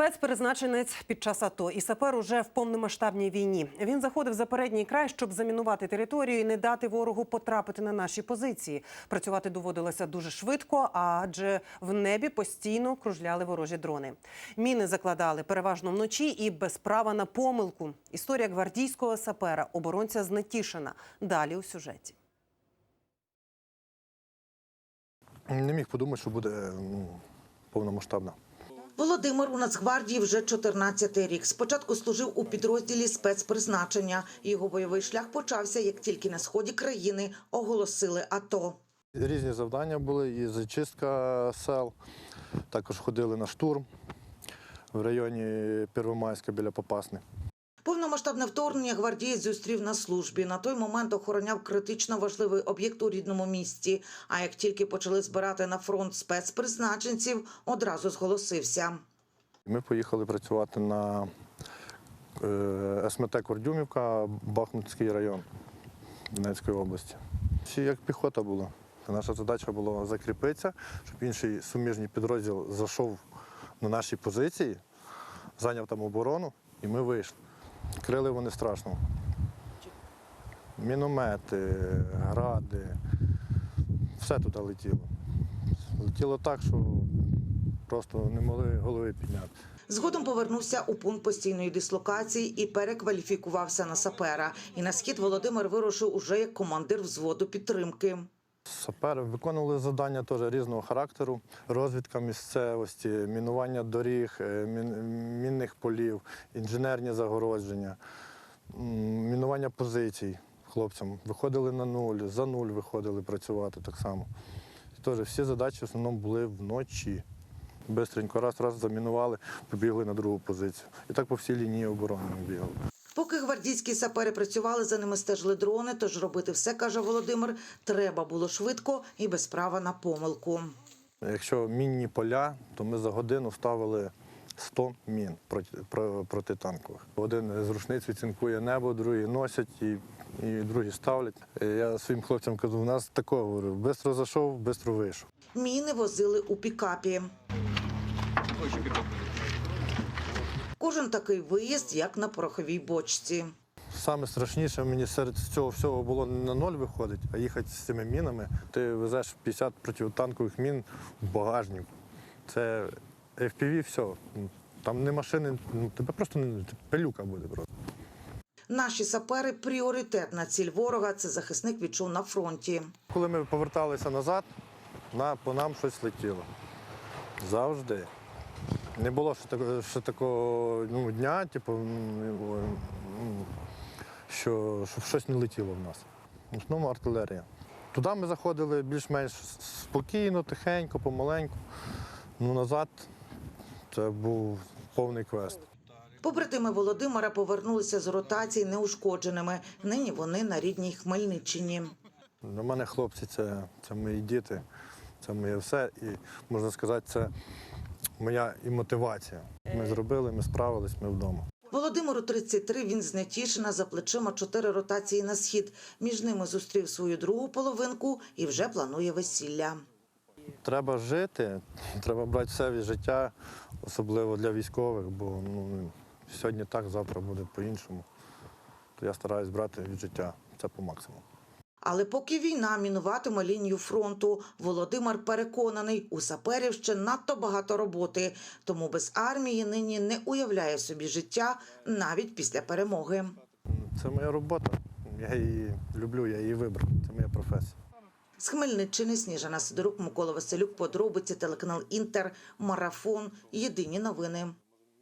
Спецперезначенець під час АТО і сапер уже в повномасштабній війні. Він заходив за передній край, щоб замінувати територію і не дати ворогу потрапити на наші позиції. Працювати доводилося дуже швидко, адже в небі постійно кружляли ворожі дрони. Міни закладали переважно вночі і без права на помилку. Історія гвардійського сапера, оборонця з Нетішина. Далі у сюжеті. Не міг подумати, що буде ну, повномасштабна. Володимир у Нацгвардії вже 14-й рік. Спочатку служив у підрозділі спецпризначення. Його бойовий шлях почався, як тільки на сході країни оголосили АТО. Різні завдання були, і зачистка сел. Також ходили на штурм в районі Первомайська біля Попасни. Повномасштабне вторгнення гвардієць зустрів на службі. На той момент охороняв критично важливий об'єкт у рідному місті. А як тільки почали збирати на фронт спецпризначенців, одразу зголосився. Ми поїхали працювати на е, СМТ Кордюмівка, Бахмутський район Донецької області. Всі як піхота була. Наша задача була закріпитися, щоб інший суміжний підрозділ зайшов на наші позиції, зайняв там оборону, і ми вийшли. Крили вони страшно. Міномети, гради, все туди летіло. Летіло так, що просто не могли голови підняти. Згодом повернувся у пункт постійної дислокації і перекваліфікувався на сапера. І на схід Володимир вирушив уже як командир взводу підтримки. Сапери виконували завдання теж різного характеру: розвідка місцевості, мінування доріг, е, мінних полів, інженерні загородження, мінування позицій хлопцям. Виходили на нуль, за нуль виходили працювати так само. І всі задачі в основному були вночі. Бистренько раз, раз замінували, побігли на другу позицію. І так по всій лінії оборони ми бігали. Поки гвардійські сапери працювали, за ними стежили дрони. Тож робити все, каже Володимир, треба було швидко і без права на помилку. Якщо мінні поля, то ми за годину ставили 100 мін про- протитанкових. Один з рушниць відцінкує небо, другий носять і, і другі ставлять. Я своїм хлопцям кажу, у нас такого говорю, бистро зайшов, бистро вийшов. Міни возили у пікапі. Кожен такий виїзд, як на пороховій бочці. Саме страшніше мені серед цього всього було не на ноль виходить, а їхати з цими мінами. Ти везеш 50 протитанкових мін в багажник. Це FPV, все. Там не машини, ну, тебе просто не пилюка буде просто. Наші сапери пріоритетна ціль ворога. Це захисник відчув на фронті. Коли ми поверталися назад, на, по нам щось летіло. Завжди. Не було ще такого, ще такого ну, дня, типу, що, щоб щось не летіло в нас. В основному артилерія. Туди ми заходили більш-менш спокійно, тихенько, помаленьку. Ну, назад це був повний квест. Побратими Володимира повернулися з ротації неушкодженими. Нині вони на рідній Хмельниччині. Для мене хлопці це, це мої діти, це моє все. І можна сказати, це моя і мотивація. Ми зробили, ми справились, ми вдома. Володимиру 33, він з Нетішина за плечима чотири ротації на схід. Між ними зустрів свою другу половинку і вже планує весілля. Треба жити, треба брати все від життя, особливо для військових, бо ну, сьогодні так, завтра буде по-іншому. То я стараюсь брати від життя це по максимуму. Але поки війна мінуватиме лінію фронту, Володимир переконаний, у саперів ще надто багато роботи, тому без армії нині не уявляє собі життя навіть після перемоги. Це моя робота. Я її люблю, я її вибрав. Це моя професія. З Хмельниччини Сніжана Сидорук, Микола Василюк, подробиці, телеканал Інтер, Марафон. Єдині новини.